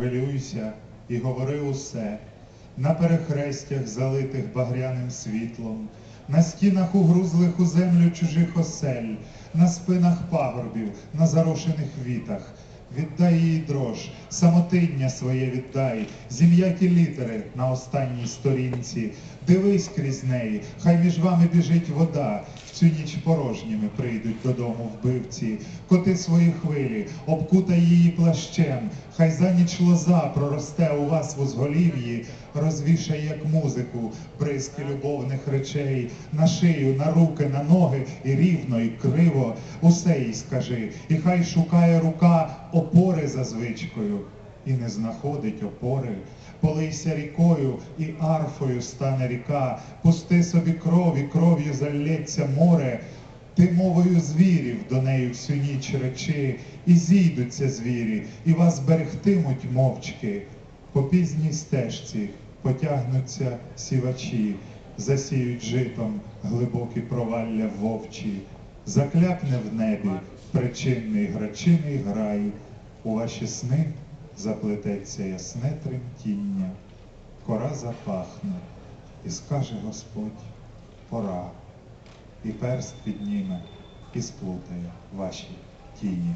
Хвилюйся і говори усе, на перехрестях, залитих багряним світлом, на стінах угрузлих у землю чужих осель, на спинах пагорбів, на зарошених вітах. Віддай їй дрож, самотиння своє віддай, зім'яті літери на останній сторінці. Дивись крізь неї, хай між вами біжить вода. В цю ніч порожніми прийдуть додому вбивці. Коти свої хвилі, обкутай її плащем. Хай за ніч лоза проросте у вас в узголів'ї, розвішай як музику, бризки любовних речей, на шию, на руки, на ноги, і рівно, і криво, усе їй скажи, і хай шукає рука опори за звичкою, і не знаходить опори. Полийся рікою, і арфою стане ріка, пусти собі кров, і кров'ю залється море. Ти мовою звірів до неї всю ніч речи, і зійдуться звірі, і вас берегтимуть мовчки. По пізній стежці потягнуться сівачі, засіють житом глибокі провалля вовчі, заклякне в небі причинний грачиний грай, у ваші сни заплететься ясне тремтіння, кора запахне, і скаже Господь, пора, і перст підніме, і сплутає ваші тіні.